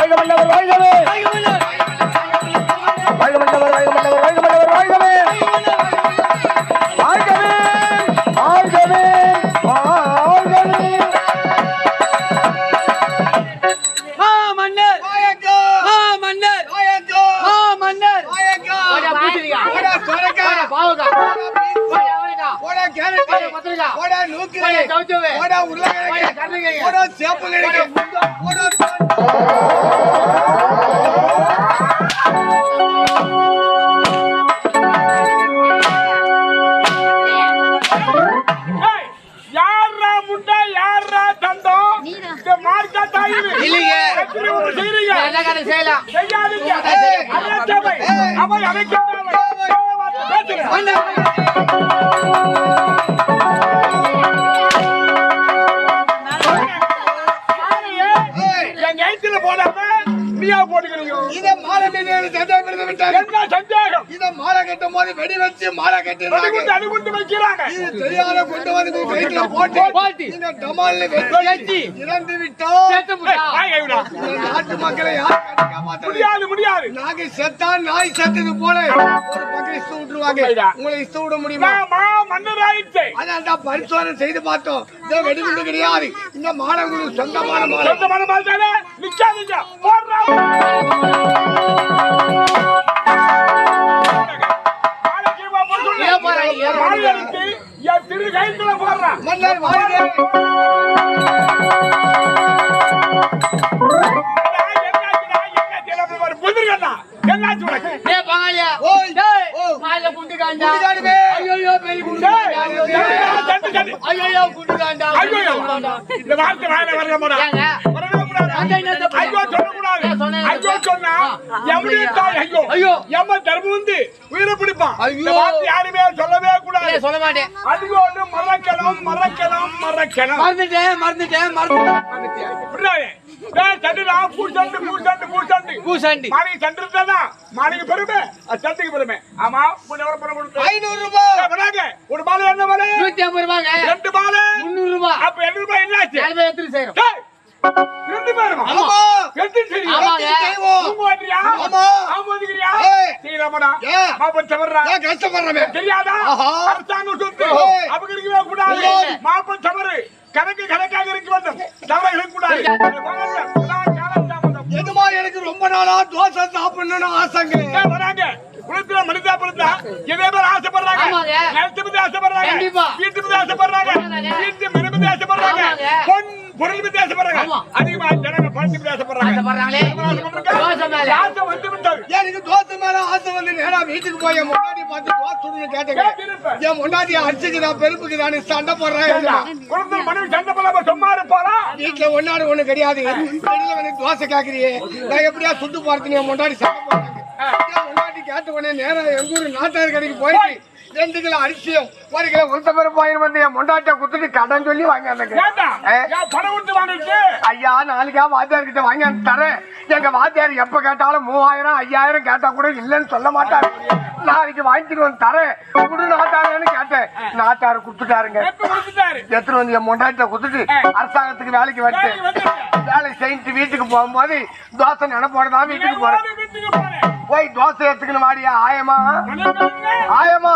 வாழ்க மன்னவர் வாழ்கவே வாழ்க மன்னவர் வாழ்க மன்னவர் வாழ்க மன்னவர் வாழ்கவே வாழ்கவே வாழ்கவே வாழ்கவே போடா நூக்கு போடா உருளை போடா சேப்பு கிடைக்கும் 我也没叫。போது வெடி வச்சு மாலை வெடிகுண்டு கட்டிடுறாங்க அடிகுண்டு வைக்கிறாங்க. தெரியாத கொண்டு வந்து போட்டு. இந்த டமால்ல வெட்டி. வெட்டி. இறந்து விட்டோம் நாட்டு மக்களை? முடியாது முடியாது. நாங்க செத்தா நாய் செத்தது போல ஒரு பக்கம் இஷ்டம் விட்டுருவாங்க. உண்மைடா. உங்களை இஷ்டம் விட முடியுமா? மன்னர் ஆயிடுச்சு அதான் தான் பரிசோதனை செய்து பார்த்தோம். வெடிகுண்டு கிடையாது. இந்த மாலை சொந்தமான மாலை. சொந்தமான போடுறா நாளைக்கு என்னாச்சு உனக்கு பங்காளியா. ஓய். டேய், ஓ. மாலை குண்டு காண்டா. பெரிய குண்டு. ஐயோ, இந்த வார்த்தை வாயில கூடாது. ஏங்க? வரவே கூடாது. ஐயோ. ஏன் சொன்னேன்? ஐயோ சொன்னா ஆ. எவனையும் தாய் ஐயோ. ஐயோ. எம்ம தர்மம் வந்து உயிரை பிடிப்பான். இந்த வார்த்தை யாருமே சொல்லவே கூடாது. சொல்ல மாட்டேன் அடியோடு மறக்கலாம், மறக்கலாம், மறக்கலாம். மறந்துட்டேன் மறந்துட்டேன் மறந்துட்டேன் பூசண்டி மாணிக்கு சண்டு இருந்தாதான் மாணிக்கு பெருமை சண்டுக்கு பெருமை ஆமா? ஐநூறு ரூபாய். ஒரு பாலு என்ன பாலு நூத்தி ஐம்பது ரூபாங்க ரெண்டு பாலு முந்நூறு ரூபாய் அப்ப எண்ணூறு ரூபாய் என்னாச்சு நாலு பேர் எத்தனை செய்யறோம் ரெண்டு பேருமா எத்தனை. செய்வோம். தூங்க மாட்டியா? ஆமா. ஆமா வந்துக்கிறியா? ஏய். செய்யலாமாடா? மாப்பன் சவர்றா. ஏன் கஷ்டப்படுறவன் தெரியாதா? ஆஹா. அரசாங்க சொத்து. அபகரிக்கவே கூடாது. மாப்பன். கணக்கு கணக்காக இருக்க வேண்டும் தவறு இருக்கக்கூடாது. எதுமா எனக்கு ரொம்ப நாளா தோசை சாப்பிடணும்னு ஆசைங்க வராங்க? குளத்துல மனிதா பிறந்தா இதே பேர் ஆசைப்படுறாங்க ஆமாங்க. நிலத்தை பத்தி ஆசைப்படுறாங்க கண்டிப்பா. வீட்டு பத்தி ஆசைப்படுறாங்க. வீட்டு ஆசைப்படுறாங்க. பொன் பொருள் பத்தி ஆசைப்படுறாங்க. அதிகமா வந்து விட்டது எனக்கு தோசை மேல. ஆசை வந்து நேரா வீட்டுக்கு போய் என் முன்னாடி பார்த்து தோசை கேட்டிருப்பேன். என் முன்னாடி அடிச்சுக்கிறா பெருப்புக்கு நான் சண்டை போடுறேன் குழந்தை மனைவி சண்டை பண்ணாம சும்மா இருப்பாரா வீட்டுல ஒன்னாடு ஒண்ணு கிடையாது. வெளியில வந்து தோசை கேக்குறியே. நான் எப்படியா சுட்டு போறதுன்னு என் முன்னாடி சண்டை போடுறாங்க முன்னாடி கேட்ட உடனே நேரா எங்க ஊர் நாட்டார் கடைக்கு போயிட்டு ரெண்டு கிலோ அரிசியும் ஒரு கிலோ உளுத்த பருப்பு வாங்கி வந்து என் முண்டாட்ட குத்துட்டு கடன் சொல்லி வாங்கி ஐயா நாளைக்கா வாத்தியார் கிட்ட வாங்கி வந்து தரேன். எங்க வாத்தியார் எப்ப கேட்டாலும் மூவாயிரம் ஐயாயிரம் கேட்டா கூட இல்லைன்னு சொல்ல மாட்டாரு. நாளைக்கு வாங்கிட்டு வந்து தரேன். குடு நாட்டாருன்னு கேட்டேன். நாட்டாரு கொடுத்துட்டாரு? எடுத்துட்டு வந்து என் முண்டாட்ட குத்துட்டு அரசாங்கத்துக்கு வேலைக்கு வந்துட்டேன். வேலை செஞ்சுட்டு வீட்டுக்கு போகும்போது தோசை நினைப்போடுதான் வீட்டுக்கு போறேன். போய் தோசை எடுத்துக்கணும் வாடியா ஆயமா. ஆயமா.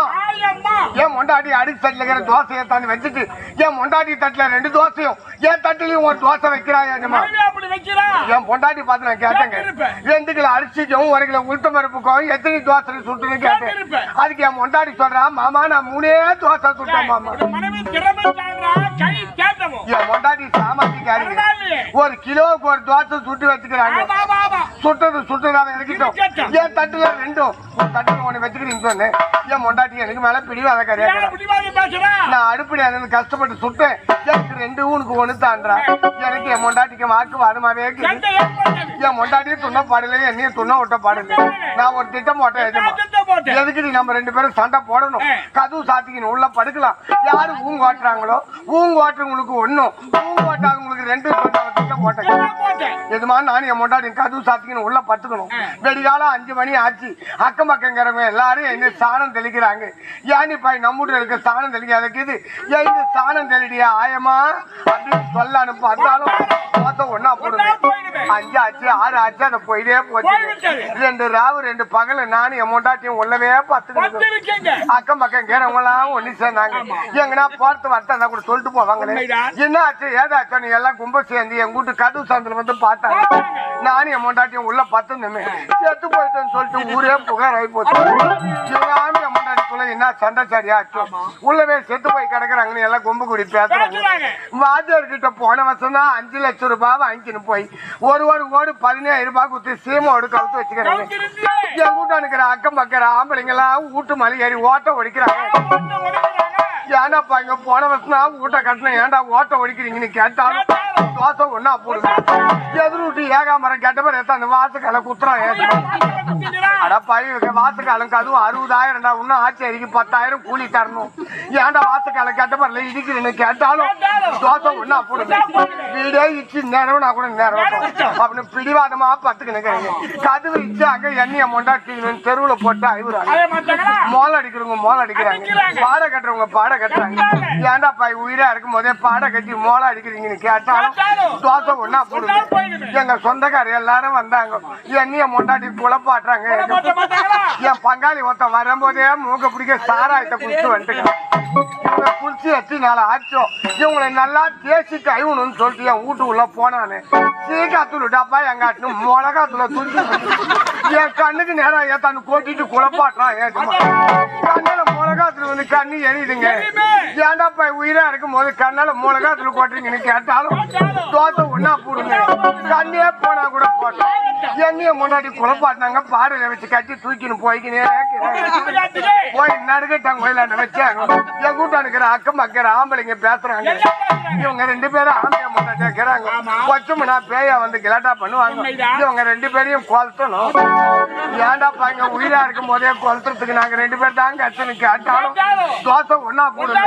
மொண்டாட்டி அடிச்சு தட்டுல இருக்கிற தோசையை தாண்டி வச்சுட்டு என் மொண்டாட்டி தட்டுல ரெண்டு தோசையும் என் தட்டுலயும் ஒரு தோசை வைக்கிறாயம்மா மனைவி அப்படி வைக்கிறா? என் பொண்டாட்டி பார்த்து நான் கேட்டேங்க. ரெண்டு கிலோ அரிசிக்கும் ஒரு கிலோ உளுத்த பருப்புக்கும் எத்தனை தோசை சுட்டுன்னு கேட்டேன். அதுக்கு என் பொண்டாட்டி சொல்றா மாமா நான் மூணே தோசை சுட்டேன் மாமா. என் பொண்டாட்டி பரவாயில்லையே. ஒரு கிலோவுக்கு ஒரு தோசை சுட்டு வச்சுக்கிறாங்க. சுட்டது சுட்டதாக இருக்கட்டும் இருக்கட்டும். என் தட்டுல ரெண்டும் தட்டுல ஒண்ணு வச்சுக்கிறீங்க சொன்னேன் என் பொண்டாட்டி எனக்கு மேல ஏன் கரையா பிடிவாதம் பேசுறா? நான் அடுப்படி அந்த கஷ்டப்பட்டு சுட்டேன். எனக்கு ரெண்டு ஊனுக்கு ஒண்ணு தான்றா? எனக்கு என் பொண்டாட்டிக்கு வாக்கு ஏற்பட்டது. என் முண்டாட்டியும் துண்ண பாடல என்னையும் துண்ண விட்ட பாடல நான் ஒரு திட்டம் போட்டேன் போட்டேன். எதுக்கு நீ நம்ம ரெண்டு பேரும் சண்டை போடணும். கதவு சாத்திக்கணும் உள்ள படுக்கலாம். யாரு ஊங்க ஓட்டுறாங்களோ ஊங்க ஓட்டுறவங்களுக்கு ஒண்ணும். ஊங்க ஓட்டாதவங்களுக்கு ரெண்டு போட்டேன். எதுமா நான் என் முன்னாடி கதவு சாத்திக்கணும் உள்ள பத்துக்கணும் வெடிகாலம் அஞ்சு மணி ஆச்சு. அக்கம் பக்கங்கிறவங்க எல்லாரும் என்ன சாணம் தெளிக்கிறாங்க. ஏன் பாய் நம்மூட்டில் இருக்க சாணம் தெளிக்க அதுக்கு இது? சாணம் தெளிடியா? ஆயமா அப்படின்னு சொல்ல அனுப்ப அந்தாலும் மொத்தம் ஒன்னா போடுங்க. அஞ்சு ஆச்சு ஆறு ஆச்சு அதை போயிட்டே போச்சு. ரெண்டு ராவு ரெண்டு பகல் நானும் என் முண்டாட்டியும் பத்துக்கணும் வந்திருக்கீங்க அக்கம் பக்கம் கேறவங்களாம் ஒண்ணு சேர்ந்தாங்க. எங்கன்னா போறது வரட்டா கூட சொல்லிட்டு உண்மைதான். என்ன ஆச்சு ஏதாச்சும் நீ எல்லாம் கும்ப சேர்ந்து என் வீட்டு கதவு சந்தில வந்து பார்த்தாங்க. நானும் என் மொண்டாட்டியும் உள்ள பத்துனுமே செத்து போயிட்டேன்னு சொல்லிட்டு ஊரே புகார் ஆகி போச்சு என் மொண்டாட்டிக்குள்ள என்ன சண்டை சரியா உள்ளவே செத்து போய் கிடக்குறாங்கன்னு எல்லாம் கும்பு கூடி பேசுறாங்க. வாத்தியார் கிட்ட போன வருஷம் தான் அஞ்சு லட்சம் ரூபாய் வாங்கின்னு போய் ஒரு ஒரு ஓடு பதினேழு ரூபாய் கொடுத்து சீமோடு கவுத்து வச்சுக்கிறாங்க என் வீட்டு அனுக்கிற அக்கம் பக்கிற ஆம்பளைங்கெல்லாம் வீட்டு மலை ஏறி ஓட்ட ஒடிக்கிறாங்க. ஏன்டாப்பா இங்க போன வருஷம் தான் வீட்டை கட்டின ஏன்டா ஓட்ட ஒடிக்கிறீங்கன்னு கேட்டாலும் தோசை ஒன்னா போடுங்க. எதிர் வீட்டு ஏகாமரம் கேட்ட பிறகு எடுத்து அந்த வாசக்கால குத்துறான் குத்திக்கிறா. அடப்பாய் வாசக்காலம் அதுவும் அறுபதாயிரம்டா இன்னும் ஆச்சரிக்கு பத்தாயிரம் கூலி தரணும். ஏன்டா வாசக்காலம் கேட்ட பிறகு இடிக்கிறேன்னு கேட்டாலும் தோசை ஒன்னா போடுங்க. வீடே இச்சு நேரம் நான் கூட நேரம் அப்படின்னு பிடிவாதமா பத்துக்கினுக்கிறேங்க கதவு இச்சு அங்க எண்ணெய மொண்டாட்டி தெருவுல போட்டு மாட்டாங்களா? மோளம் அடிக்கிறவங்க மோளம் அடிக்கிறாங்க. பாடை கட்டுறவங்க பாடை கட்டுறாங்க. ஏன்டா பாய் உயிரா இருக்கும் போதே பாடை கட்டி மோளம் அடிக்கிறீங்கன்னு கேட்டாலும் தோசை போடுங்க ஒண்ணா போயிடுமே. எங்க சொந்தக்காரர் எல்லாரும் வந்தாங்க. என்னைய மொண்டாட்டி குழப்பாட்டுறாங்க? என் பங்காளி ஒருத்தன் வரும்போதே மூக்க பிடிக்க சாராயத்தை குடிச்சு வந்துட்டு இவங்க குளிச்சு எத்தி நாளை ஆச்சோம் இவங்களை நல்லா தேசி கைவணும்னு சொல்லிட்டு என் வீட்டுக்குள்ள போனானு. சீக்காத்தூள் டப்பா எங்காட்டு மிளகாத்துல தூக்கி என் கண்ணுக்கு நேரம் ஏத்தாந்து கொட்டிட்டு குழப்பாட்டுறான் ஏற்றுமா வந்து கண்ணு எரியுதுங்க ஏன்டாப்பா உயிரா இருக்கும் போது கண்ணால மிளகாத்தூள் கொட்டுறீங்கன்னு கேட்டாலும் தோசை ஒன்னா போடுங்க. கண்ணே போனா கூட போட்டோம். என்னைய முன்னாடி குழப்பாட்டினாங்க பாறையில வச்சு கட்டி தூக்கின்னு போய்க்கினே. போய் நடுக்கட்டாங்க. கோயிலாண்ட வச்சாங்க. என் கூட்டம் இருக்கிற அக்கம் பக்கிற ஆம்பளைங்க பேசுறாங்க. இவங்க ரெண்டு பேரும் ஆம்பளை முன்னாடி இருக்கிறாங்க கொச்சுமனா பேயா வந்து கிளாட்டா பண்ணுவாங்க. இவங்க ரெண்டு பேரையும் கொளுத்தணும். ஏன்டாப்பா இங்க உயிரா இருக்கும் போதே கொளுத்துறதுக்கு நாங்க ரெண்டு பேர் தாங்க அச்சனு கேட்டாலும் தோசை ஒன்னா போடுங்க.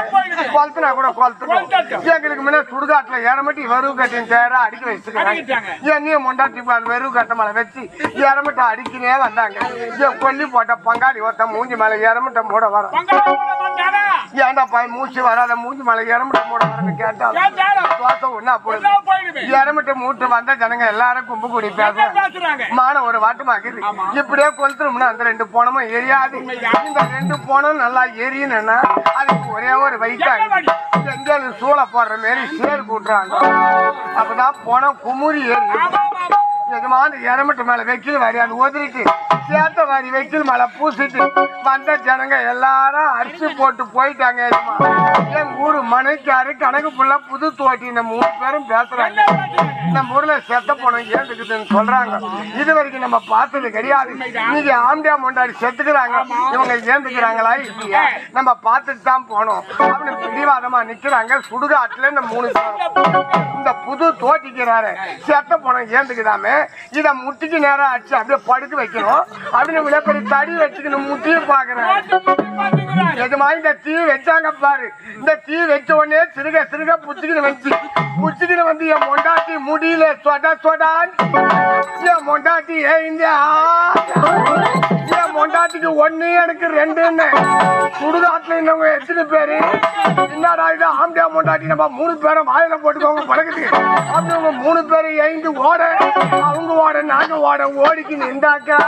கொளுத்துனா கூட கொளுத்துறோம் எங்களுக்கு முன்ன சுடுகாட்டுல ஏறமட்டி வெறுவு கட்டின் சேரா அடிக்க வச்சுக்கிறாங்க அடிக்கிட்டாங்க. என்னையும் முண்டாட்டி வெறுவு கட்ட மேல வச்சு ஏறமட்ட அடிக்கினே வந்தாங்க. என் கொல்லி போட்ட பங்காளி ஒருத்த மூஞ்சி மேல ஏறமட்ட மூட வர. போட மாட்டானா? ஏன்டா பாய் மூச்சு வராத மூஞ்சி மேல ஏறமட்ட மூட வரன்னு கேட்டாலும் கேட்டாலும். தோசை ஒன்னா போடுது ஏறமட்ட மூட்டு வந்த ஜனங்க எல்லாரும் கும்பு கூடி பேசுறாங்க. மான ஒரு வாட்டமாக்குது இப்படியே கொளுத்துறோம்னா அந்த ரெண்டு போனமும் எரியாது. இந்த ரெண்டு போனம் நல்லா எரியணும்னா அதுக்கு ஒரே ஒரு வழி? செங்கல் சூளை போடுற மாதிரி சேர் கூட்டுறாங்க. அப்பதான் போனம் குமுறி ஏறி. எஜமான இறமட்டு மேல வெக்கில் வாரி அது ஒதுரிட்டு சேத்த வாரி வெக்கில் மேல பூசிட்டு வந்த ஜனங்க எல்லாரும் அரிசி போட்டு போயிட்டாங்க எஜமா என் ஊரு மனைக்காரு கணக்கு புள்ள புது தோட்டி இந்த மூணு பேரும் பேசுறாங்க. இந்த ஊர்ல செத்த போனோம் ஏத்துக்குதுன்னு சொல்றாங்க. இது வரைக்கும் நம்ம பார்த்தது கிடையாது. இன்னைக்கு ஆம்பியா மொண்டாடி செத்துக்கிறாங்க. இவங்க ஏந்துக்கிறாங்களா இல்லையா? நம்ம பார்த்துட்டு தான் போனோம். அப்படின்னு பிடிவாதமா நிக்கிறாங்க. சுடுகாட்டுல இந்த மூணு இந்த புது தோட்டிக்கிறாரு. செத்த பணம் ஏந்துக்குதாமே? இத முட்டிக்கு நேரம் ஆச்சு. அப்படியே படுத்து வைக்கணும். அப்படின்னு இவ்வளவு தடி வச்சுக்கணும் முட்டியும் பாக்குறேன் எஜமா இந்த தீ வச்சாங்க பாரு. இந்த தீ வச்ச உடனே சிறுக சிறுக புச்சுக்கின்னு வச்சு புச்சுக்கின்னு வந்து என் மொண்டாட்டி முடியல சொட என் மொண்டாட்டி என் மொண்டாட்டிக்கு ஒண்ணு எனக்கு ரெண்டுன்னு. சுடுகாட்டுல இன்னவங்க எத்தனை பேரு? என்னடா இது? ஆம்பியா மொண்டாட்டி நம்ம மூணு பேரும் வாயில போட்டுக்கோங்க பழகுது அவங்க மூணு பேரும் எழுந்து ஓட அவங்க ஓட நாங்க ஓட ஓடிக்கு நின்றாக்கா?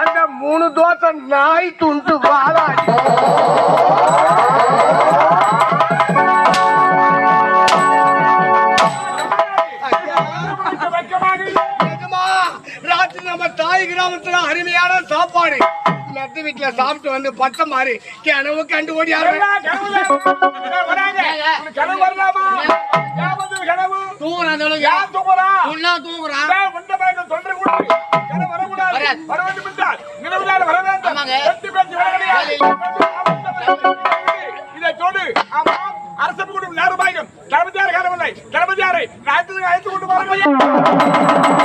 அந்த மூணு தோசை நாய் துண்டு வாழாடி சாப்பாடு. மெத்த வீட்டுல சாப்பிட்டு வந்து பத்த மாதிரி கிணவு கண்டு. உனக்கு கனவு வரலாமா? ஏன் வந்தது கனவு? ஏன் தூங்குறா? ஏன் உண்ட பயணம் தொண்டை கூடாது? வரக்கூடாது. வர வேண்டும் என்றால் நினைவில்லாத வர வேண்டும். வெட்டி பேச்சு. இதை தொடு. ஆமாம். அரசு நேரமாயிடும் தளபதியார் காலமில்லை தளபதியாரை ராத்திரி அழைத்து கொண்டு வர